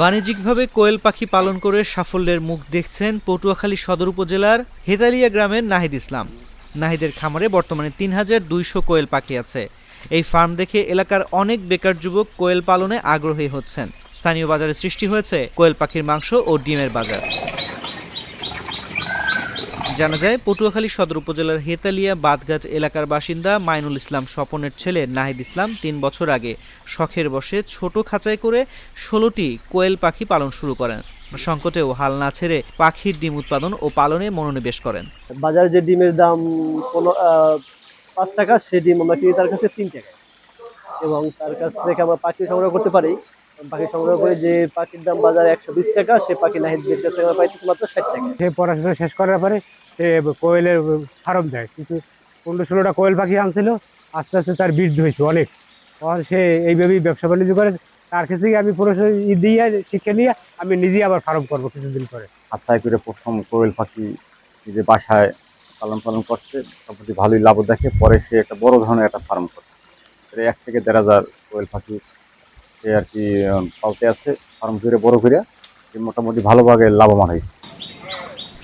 বাণিজ্যিকভাবে কোয়েল পাখি পালন করে সাফল্যের মুখ দেখছেন পটুয়াখালী সদর উপজেলার হেতালিয়া গ্রামের নাহিদ ইসলাম। নাহিদের খামারে বর্তমানে তিন হাজার দুইশো কোয়েল পাখি আছে। এই ফার্ম দেখে এলাকার অনেক বেকার যুবক কোয়েল পালনে আগ্রহী হচ্ছেন। স্থানীয় বাজারে সৃষ্টি হয়েছে কোয়েল পাখির মাংস ও ডিমের বাজার। জানা যায়, পটুয়াখালী সদর উপজেলার হেতালিয়া বাদগাছ এলাকার বাসিন্দা মাইনুল ইসলাম স্বপনের ছেলে নাহিদ ইসলাম তিন বছর আগে শখের বসে ছোট খাঁচায় করে ষোলোটি কোয়েল পাখি পালন শুরু করেন। সংকটেও হাল না ছেড়ে পাখির ডিম উৎপাদন ও পালনে মনোনিবেশ করেন। বাজারে যে ডিমের দাম পাঁচ টাকা, সে ডিম আমরা কিনি তার কাছে তিন টাকা। এবং তার কাছ থেকে আমরা পাখি সংগ্রহ করতে পারি। পাখি সংগ্রহ করে যে পাখির দাম বাজারে একশো বিশ টাকা সে পাখি কাছ থেকে আমরা পাইতেছি মাত্র ষাট টাকা। সে পড়াশোনা শেষ করার পরে সে কোয়েলের ফার্ম দেয়। কিছু পনেরো ষোলোটা কোয়েল পাখি আনছিল আস্তে আস্তে তার বৃদ্ধি হয়েছে অনেক। আর সে এইভাবেই ব্যবসা বাণিজ্য করে। তার কাছে আমি পড়াশোনা দিয়ে শিক্ষা নিয়ে আমি নিজেই আবার ফার্ম করব কিছুদিন পরে। আশায় করে প্রথম কোয়েল পাখি যে বাসায় পালন পালন করছে মোটামুটি ভালোই লাভ দেখে। পরে সে একটা বড় ধরনের একটা ফার্ম করছে। এক থেকে দেড় হাজার কোয়েল পাখি সে আর কি পালতে আছে, ফার্ম করে বড় সে মোটামুটি ভালোভাবে লাভবান হয়েছে।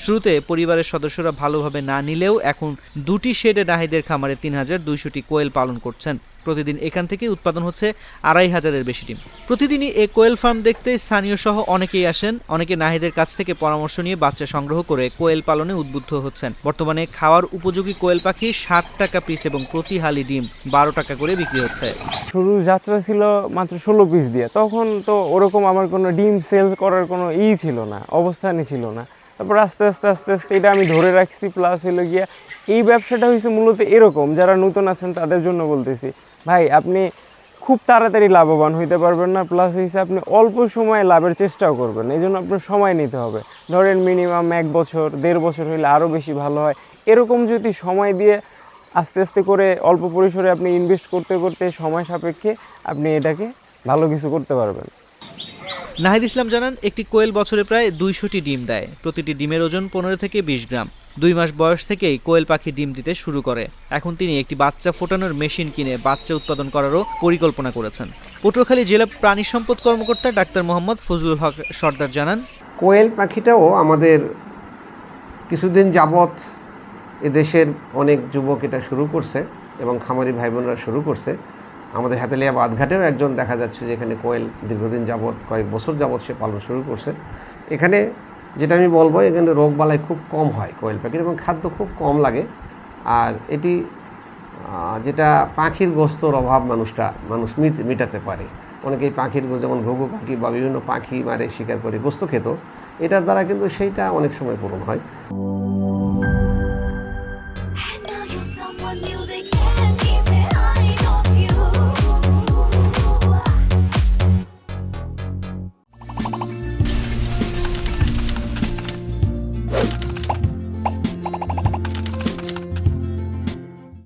শুরুতে পরিবারের সদস্যরা ভালোভাবে না নিলেও এখন দুটি শেডে নাহিদের খামারে তিন হাজার দুইশোটি কোয়েল পালন করছেন। প্রতিদিন এখান থেকে উৎপাদন হচ্ছে আড়াই হাজারের বেশি ডিম। প্রতিদিনই এই কোয়েল ফার্ম দেখতে স্থানীয় সহ অনেকেই আসেন। অনেকে নাহিদের কাছ থেকে পরামর্শ নিয়ে বাচ্চা সংগ্রহ করে কোয়েল পালনে উদ্বুদ্ধ হচ্ছেন। বর্তমানে খাওয়ার উপযোগী কোয়েল পাখি ষাট টাকা পিস এবং প্রতি হালি ডিম বারো টাকা করে বিক্রি হচ্ছে। শুরু যাত্রা ছিল মাত্র ষোলো পিস দিয়ে। তখন তো ওরকম আমার কোনো ডিম সেল করার কোনো ই ছিল না, অবস্থানই ছিল না। তারপর আস্তে আস্তে আস্তে আস্তে এটা আমি ধরে রাখছি প্লাস হলো গিয়া এই ব্যবসাটা হয়েছে মূলত এরকম, যারা নতুন আছেন তাদের জন্য বলতেছি। ভাই, আপনি খুব তাড়াতাড়ি লাভবান হইতে পারবেন না প্লাস হয়েছে আপনি অল্প সময়ে লাভের চেষ্টাও করবেন এই জন্য আপনার সময় নিতে হবে। ধরেন মিনিমাম এক বছর, দেড় বছর হইলে আরও বেশি ভালো হয়। এরকম যদি সময় দিয়ে আস্তে আস্তে করে অল্প পরিসরে আপনি ইনভেস্ট করতে করতে সময় সাপেক্ষে আপনি এটাকে ভালো কিছু করতে পারবেন। নাহিদ ইসলাম জানান একটি কোয়েল বছরে প্রায় দুইশোটি ডিম দেয়। প্রতিটি ডিমের ওজন পনেরো থেকে বিশ গ্রাম। দুই মাস বয়স থেকেই কোয়েল পাখি ডিম দিতে শুরু করে। এখন তিনি একটি বাচ্চা ফোটানোর মেশিন কিনে বাচ্চা উৎপাদন করারও পরিকল্পনা করেছেন। পটুয়াখালী জেলা প্রাণী সম্পদ কর্মকর্তা ডাক্তার মোহাম্মদ ফজলুল হক সর্দার জানান কোয়েল পাখিটাও আমাদের কিছুদিন যাবৎ এদেশের অনেক যুবক এটা শুরু করছে এবং খামারি ভাই বোনরা শুরু করছে। আমাদের হাতেলিয়া বাদঘাটেও একজন দেখা যাচ্ছে যে এখানে কোয়েল দীর্ঘদিন যাবৎ, কয়েক বছর যাবৎ সে পালন শুরু করছে। এখানে যেটা আমি বলব, এখানে রোগ বালাই খুব কম হয় কোয়েল পাখির এবং খাদ্য খুব কম লাগে। আর এটি যেটা পাখির গোস্তর অভাব মানুষটা, মানুষ মিট- মেটাতে পারে। অনেকেই পাখির যেমন ঘুঘু পাখি বা বিভিন্ন পাখি মারে শিকার করে গোস্ত খেত। এটার দ্বারা কিন্তু সেইটা অনেক সময় পূরণ হয়। someone new